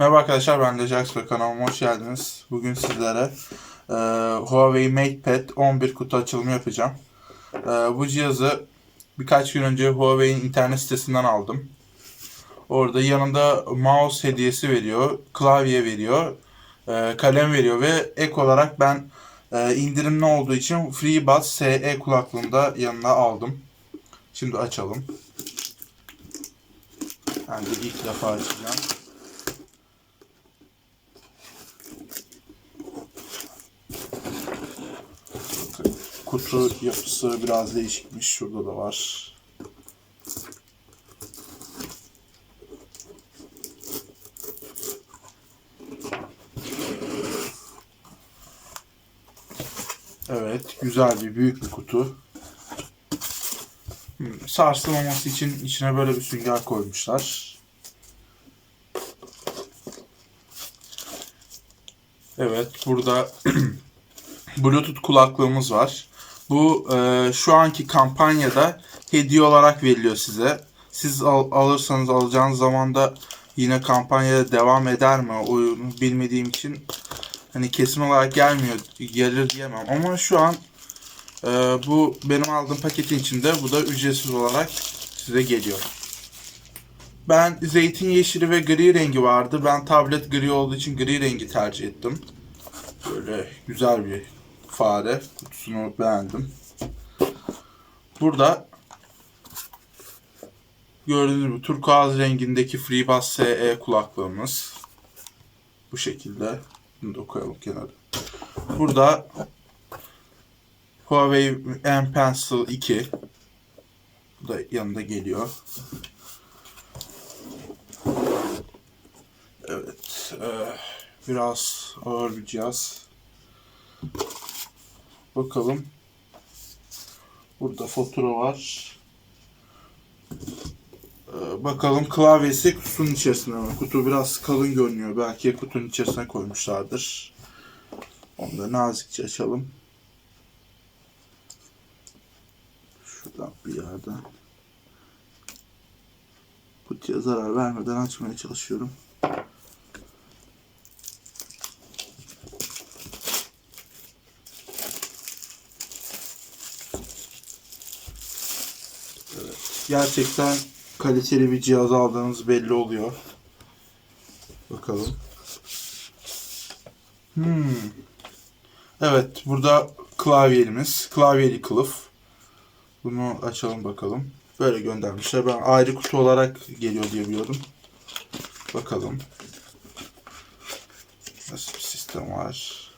Merhaba arkadaşlar ben de Jax ve kanalıma hoş geldiniz. Bugün sizlere e, Huawei MatePad 11 kutu açılımı yapacağım. E, bu cihazı birkaç gün önce Huawei'in internet sitesinden aldım. Orada yanında mouse hediyesi veriyor, klavye veriyor, e, kalem veriyor ve ek olarak ben e, indirimli olduğu için FreeBuds SE kulaklığını da yanına aldım. Şimdi açalım. Ben de ilk defa açacağım. Kutu yapısı biraz değişikmiş. Şurada da var. Evet, güzel bir büyük bir kutu. Hmm, Sarsılmaması için içine böyle bir sünger koymuşlar. Evet, burada Bluetooth kulaklığımız var. Bu e, şu anki kampanyada hediye olarak veriliyor size. Siz al- alırsanız alacağınız zaman da yine kampanya devam eder mi? Oyunu bilmediğim için hani kesin olarak gelmiyor, gelir diyemem. Ama şu an e, bu benim aldığım paketin içinde bu da ücretsiz olarak size geliyor. Ben zeytin yeşili ve gri rengi vardı. Ben tablet gri olduğu için gri rengi tercih ettim. Böyle güzel bir fare. Kutusunu beğendim. Burada gördüğünüz gibi turkuaz rengindeki FreeBuds SE kulaklığımız. Bu şekilde. Bunu da koyalım kenara. Burada Huawei M Pencil 2. Bu da yanında geliyor. Evet. biraz ağır bir cihaz. Bakalım. Burada fatura var. Ee, bakalım klavyesi kutunun içerisinde mi? Kutu biraz kalın görünüyor. Belki kutunun içerisine koymuşlardır. Onu da nazikçe açalım. Şuradan bir yerden. Kutuya zarar vermeden açmaya çalışıyorum. Gerçekten kaliteli bir cihaz aldığınız belli oluyor. Bakalım. Hmm. Evet, burada klavyelimiz. Klavyeli kılıf. Bunu açalım bakalım. Böyle göndermişler. Ben ayrı kutu olarak geliyor diye biliyordum. Bakalım. Nasıl bir sistem var?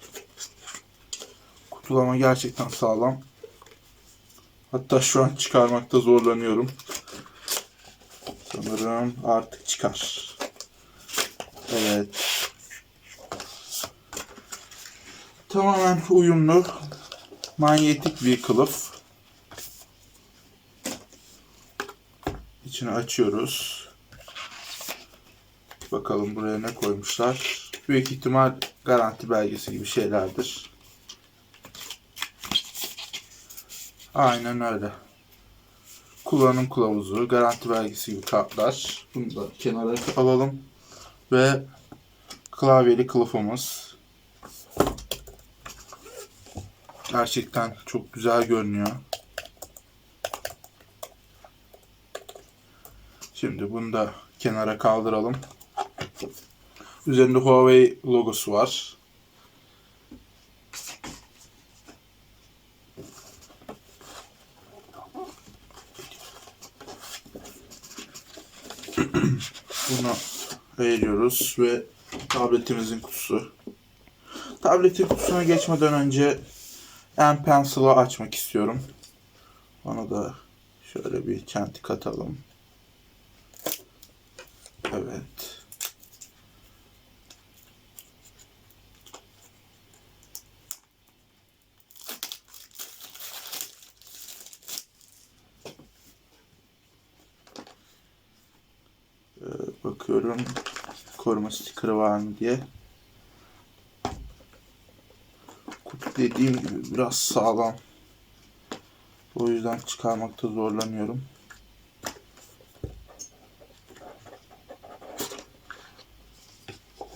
Kutulama gerçekten sağlam. Hatta şu an çıkarmakta zorlanıyorum. Sanırım artık çıkar. Evet. Tamamen uyumlu. Manyetik bir kılıf. İçini açıyoruz. Bakalım buraya ne koymuşlar. Büyük ihtimal garanti belgesi gibi şeylerdir. Aynen öyle. Kullanım kılavuzu, garanti belgesi gibi kartlar. Bunu da kenara alalım. Ve klavyeli kılıfımız. Gerçekten çok güzel görünüyor. Şimdi bunu da kenara kaldıralım. Üzerinde Huawei logosu var. Bunu ayırıyoruz ve tabletimizin kutusu. Tabletin kutusuna geçmeden önce M Pencil'ı açmak istiyorum. Ona da şöyle bir çentik atalım. Evet. Ee, bakıyorum koruma stikeri var mı diye. Kutu dediğim gibi biraz sağlam. O yüzden çıkarmakta zorlanıyorum.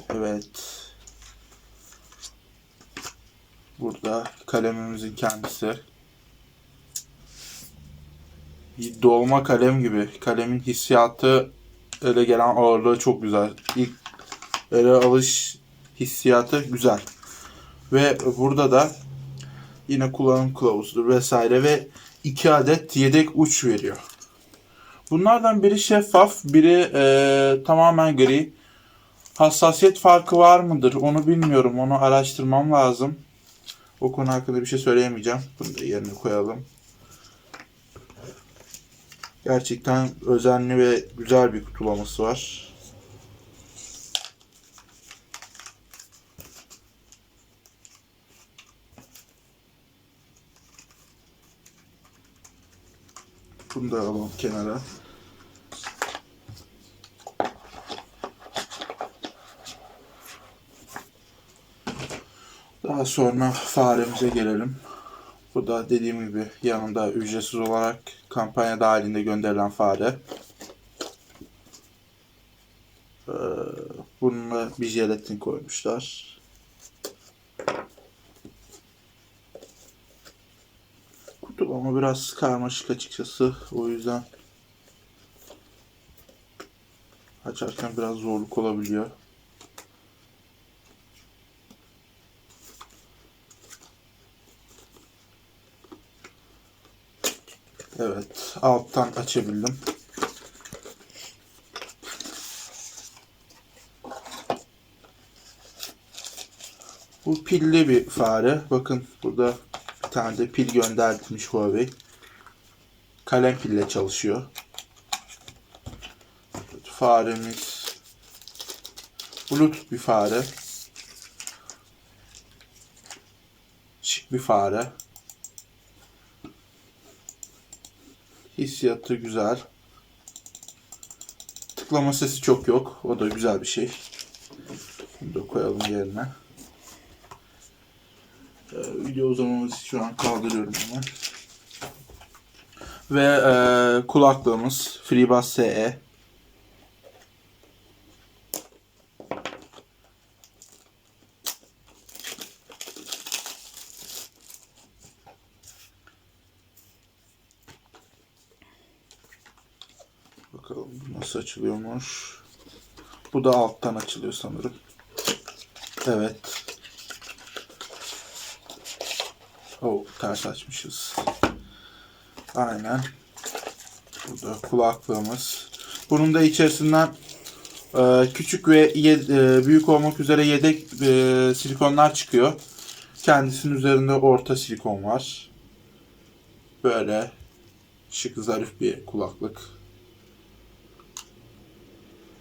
Evet. Burada kalemimizin kendisi. Bir dolma kalem gibi. Kalemin hissiyatı ele gelen ağırlığı çok güzel. İlk ele alış hissiyatı güzel. Ve burada da yine kullanım kılavuzudur vesaire ve iki adet yedek uç veriyor. Bunlardan biri şeffaf, biri eee, tamamen gri. Hassasiyet farkı var mıdır? Onu bilmiyorum. Onu araştırmam lazım. O konu hakkında bir şey söyleyemeyeceğim. Bunu da yerine koyalım. Gerçekten özenli ve güzel bir kutulaması var. Bunu da alalım kenara. Daha sonra faremize gelelim. Bu da dediğim gibi yanında ücretsiz olarak kampanya dahilinde gönderilen fare. Ee, bununla bir jelatin koymuşlar. Kutulama biraz karmaşık açıkçası. O yüzden açarken biraz zorluk olabiliyor. Evet, alttan açabildim. Bu pilli bir fare. Bakın burada bir tane de pil göndermiş Huawei. Kalem pille çalışıyor. Faremiz Bluetooth bir fare. Şık bir fare. Hissiyatı güzel. Tıklama sesi çok yok. O da güzel bir şey. Bunu da koyalım yerine. Ee, video uzamamız şu an kaldırıyorum hemen. Ve e, kulaklığımız FreeBuds SE. Bakalım nasıl açılıyormuş. Bu da alttan açılıyor sanırım. Evet. Oh, ters açmışız. Aynen. Burada kulaklığımız. Bunun da içerisinden e, küçük ve ye- e, büyük olmak üzere yedek e, silikonlar çıkıyor. Kendisinin üzerinde orta silikon var. Böyle şık zarif bir kulaklık.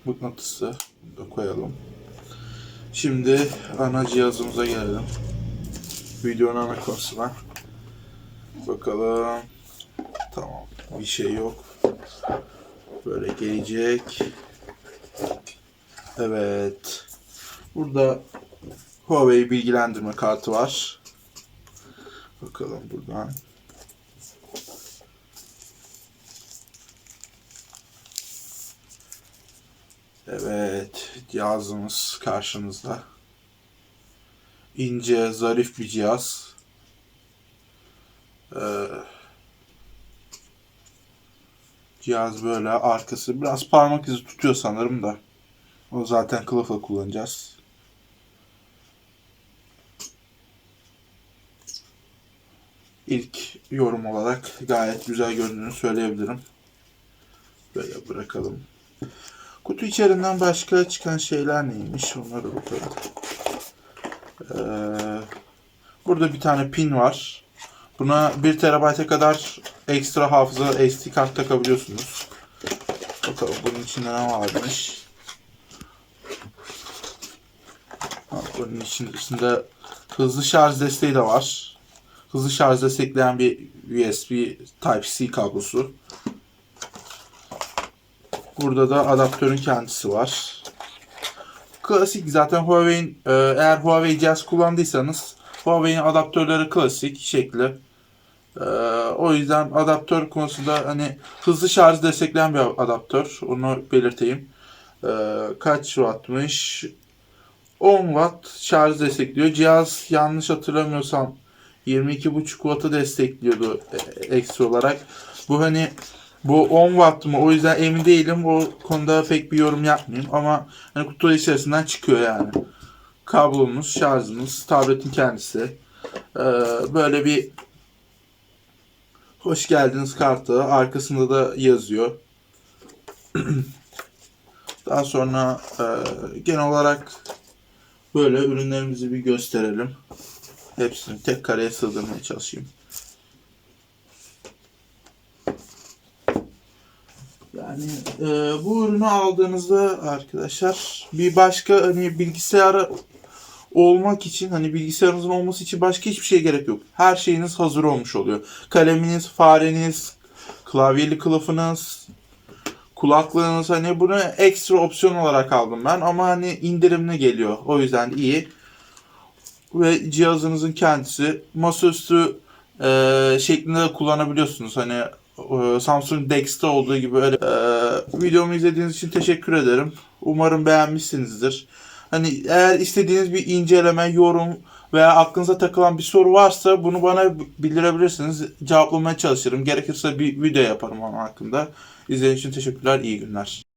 Mıknatısı da koyalım. Şimdi ana cihazımıza gelelim. Videonun ana konusuna. Bakalım. Tamam. Bir şey yok. Böyle gelecek. Evet. Burada Huawei bilgilendirme kartı var. Bakalım buradan. Evet, cihazımız karşınızda. İnce, zarif bir cihaz. Ee, cihaz böyle, arkası biraz parmak izi tutuyor sanırım da. O zaten kılıfla kullanacağız. İlk yorum olarak gayet güzel göründüğünü söyleyebilirim. Böyle bırakalım. Kutu içerisinden başka çıkan şeyler neymiş? Onlara bakalım. Ee, burada bir tane pin var. Buna 1 TB'e kadar ekstra hafıza SD kart takabiliyorsunuz. Bakalım bunun içinde ne varmış. Ha, bunun içinde hızlı şarj desteği de var. Hızlı şarj destekleyen bir USB Type-C kablosu. Burada da adaptörün kendisi var. Klasik zaten Huawei'in e, eğer Huawei cihaz kullandıysanız Huawei'in adaptörleri klasik şekli. E, o yüzden adaptör konusunda hani hızlı şarj destekleyen bir adaptör. Onu belirteyim. E, kaç wattmış? 10 watt şarj destekliyor. Cihaz yanlış hatırlamıyorsam 22.5 wattı destekliyordu e, ekstra olarak. Bu hani bu 10 watt mı? O yüzden emin değilim. O konuda pek bir yorum yapmayayım ama hani kutu içerisinden çıkıyor yani. Kablomuz, şarjımız, tabletin kendisi. Ee, böyle bir hoş geldiniz kartı. Arkasında da yazıyor. Daha sonra e, genel olarak böyle ürünlerimizi bir gösterelim. Hepsini tek kareye sığdırmaya çalışayım. Yani e, bu ürünü aldığınızda arkadaşlar bir başka hani bilgisayara olmak için hani bilgisayarınızın olması için başka hiçbir şeye gerek yok. Her şeyiniz hazır olmuş oluyor. Kaleminiz, fareniz, klavyeli kılıfınız, kulaklığınız hani bunu ekstra opsiyon olarak aldım ben ama hani indirimli geliyor. O yüzden iyi. Ve cihazınızın kendisi masaüstü e, şeklinde de kullanabiliyorsunuz. Hani Samsung Dex'te olduğu gibi öyle. E, videomu izlediğiniz için teşekkür ederim. Umarım beğenmişsinizdir. Hani eğer istediğiniz bir inceleme, yorum veya aklınıza takılan bir soru varsa bunu bana bildirebilirsiniz. Cevaplamaya çalışırım. Gerekirse bir video yaparım onun hakkında. İzlediğiniz için teşekkürler. İyi günler.